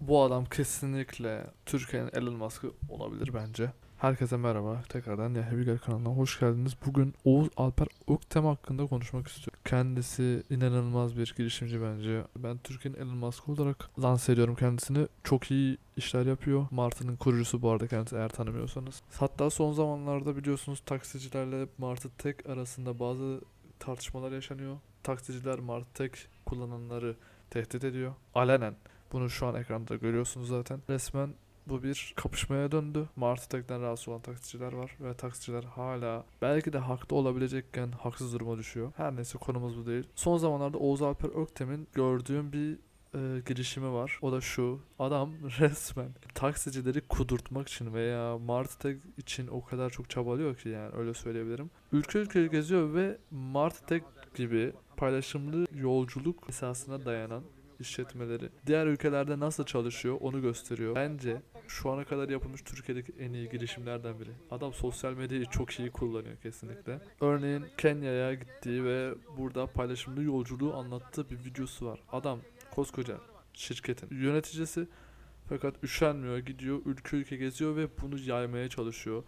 Bu adam kesinlikle Türkiye'nin Elon Musk'ı olabilir bence. Herkese merhaba. Tekrardan Yahya Bilger kanalına hoş geldiniz. Bugün Oğuz Alper Öktem hakkında konuşmak istiyorum. Kendisi inanılmaz bir girişimci bence. Ben Türkiye'nin Elon Musk olarak lanse ediyorum kendisini. Çok iyi işler yapıyor. Martı'nın kurucusu bu arada kendisi eğer tanımıyorsanız. Hatta son zamanlarda biliyorsunuz taksicilerle Martı Tek arasında bazı tartışmalar yaşanıyor. Taksiciler Martı Tek kullananları tehdit ediyor. Alenen. Bunu şu an ekranda görüyorsunuz zaten. Resmen bu bir kapışmaya döndü. Martı Tek'ten rahatsız olan taksiciler var ve taksiciler hala belki de haklı olabilecekken haksız duruma düşüyor. Her neyse konumuz bu değil. Son zamanlarda Oğuz Alper Öktem'in gördüğüm bir e, girişimi var. O da şu. Adam resmen taksicileri kudurtmak için veya Martı Tek için o kadar çok çabalıyor ki yani öyle söyleyebilirim. Ülke ülke geziyor ve Martı Tek gibi paylaşımlı yolculuk esasına dayanan işletmeleri diğer ülkelerde nasıl çalışıyor onu gösteriyor. Bence şu ana kadar yapılmış Türkiye'deki en iyi girişimlerden biri. Adam sosyal medyayı çok iyi kullanıyor kesinlikle. Örneğin Kenya'ya gittiği ve burada paylaşımlı yolculuğu anlattığı bir videosu var. Adam koskoca şirketin yöneticisi fakat üşenmiyor gidiyor ülke ülke geziyor ve bunu yaymaya çalışıyor.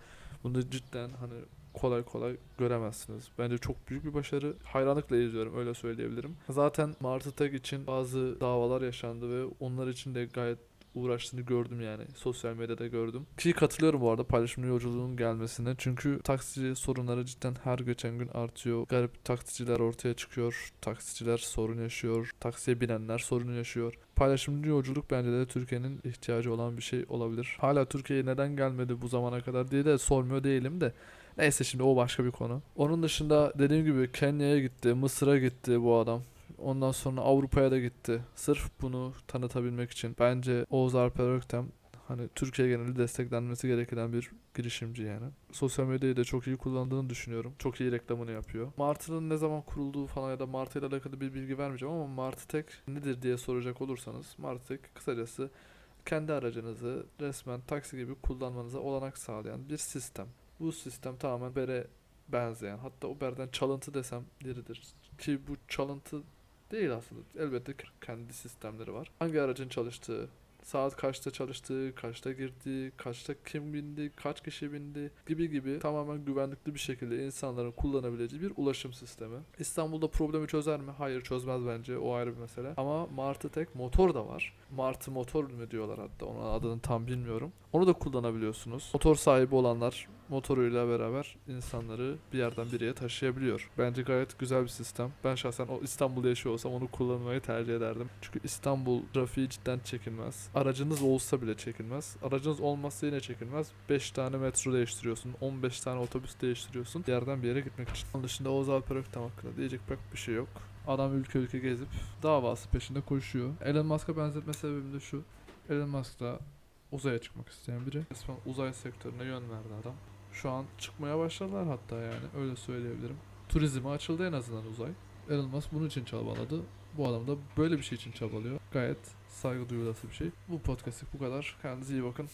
Bunu cidden hani kolay kolay göremezsiniz. Bence çok büyük bir başarı. Hayranlıkla izliyorum öyle söyleyebilirim. Zaten Martı Tek için bazı davalar yaşandı ve onlar için de gayet uğraştığını gördüm yani. Sosyal medyada gördüm. Ki katılıyorum bu arada paylaşımlı yolculuğun gelmesine. Çünkü taksici sorunları cidden her geçen gün artıyor. Garip taksiciler ortaya çıkıyor. Taksiciler sorun yaşıyor. Taksiye binenler sorun yaşıyor. Paylaşımlı yolculuk bence de Türkiye'nin ihtiyacı olan bir şey olabilir. Hala Türkiye'ye neden gelmedi bu zamana kadar diye de sormuyor değilim de. Neyse şimdi o başka bir konu. Onun dışında dediğim gibi Kenya'ya gitti, Mısır'a gitti bu adam. Ondan sonra Avrupa'ya da gitti. Sırf bunu tanıtabilmek için. Bence Oğuz Alper Öktem hani Türkiye geneli desteklenmesi gereken bir girişimci yani. Sosyal medyayı da çok iyi kullandığını düşünüyorum. Çok iyi reklamını yapıyor. Martı'nın ne zaman kurulduğu falan ya da Martı ile alakalı bir bilgi vermeyeceğim ama Martı Tek nedir diye soracak olursanız Martı Tek kısacası kendi aracınızı resmen taksi gibi kullanmanıza olanak sağlayan bir sistem. Bu sistem tamamen Uber'e benzeyen hatta Uber'den çalıntı desem yeridir. Ki bu çalıntı değil aslında. Elbette kendi sistemleri var. Hangi aracın çalıştığı, saat kaçta çalıştığı, kaçta girdiği, kaçta kim bindi, kaç kişi bindi gibi gibi tamamen güvenlikli bir şekilde insanların kullanabileceği bir ulaşım sistemi. İstanbul'da problemi çözer mi? Hayır çözmez bence. O ayrı bir mesele. Ama Martı tek motor da var. Martı motor mu diyorlar hatta onun adını tam bilmiyorum. Onu da kullanabiliyorsunuz. Motor sahibi olanlar motoruyla beraber insanları bir yerden bir yere taşıyabiliyor. Bence gayet güzel bir sistem. Ben şahsen o İstanbul'da yaşıyor olsam onu kullanmayı tercih ederdim. Çünkü İstanbul trafiği cidden çekilmez. Aracınız olsa bile çekilmez. Aracınız olmazsa yine çekilmez. 5 tane metro değiştiriyorsun. 15 tane otobüs değiştiriyorsun. Bir yerden bir yere gitmek için. Onun dışında Oğuz Alper Öktem hakkında diyecek pek bir şey yok. Adam ülke ülke gezip davası peşinde koşuyor. Elon Musk'a benzetme sebebim de şu. Elon Musk da uzaya çıkmak isteyen biri. Resmen uzay sektörüne yön verdi adam. Şu an çıkmaya başladılar hatta yani öyle söyleyebilirim. Turizme açıldı en azından uzay. Elon Musk bunun için çabaladı. Bu adam da böyle bir şey için çabalıyor. Gayet saygı duyulası bir şey. Bu podcast'lik bu kadar. Kendinize iyi bakın.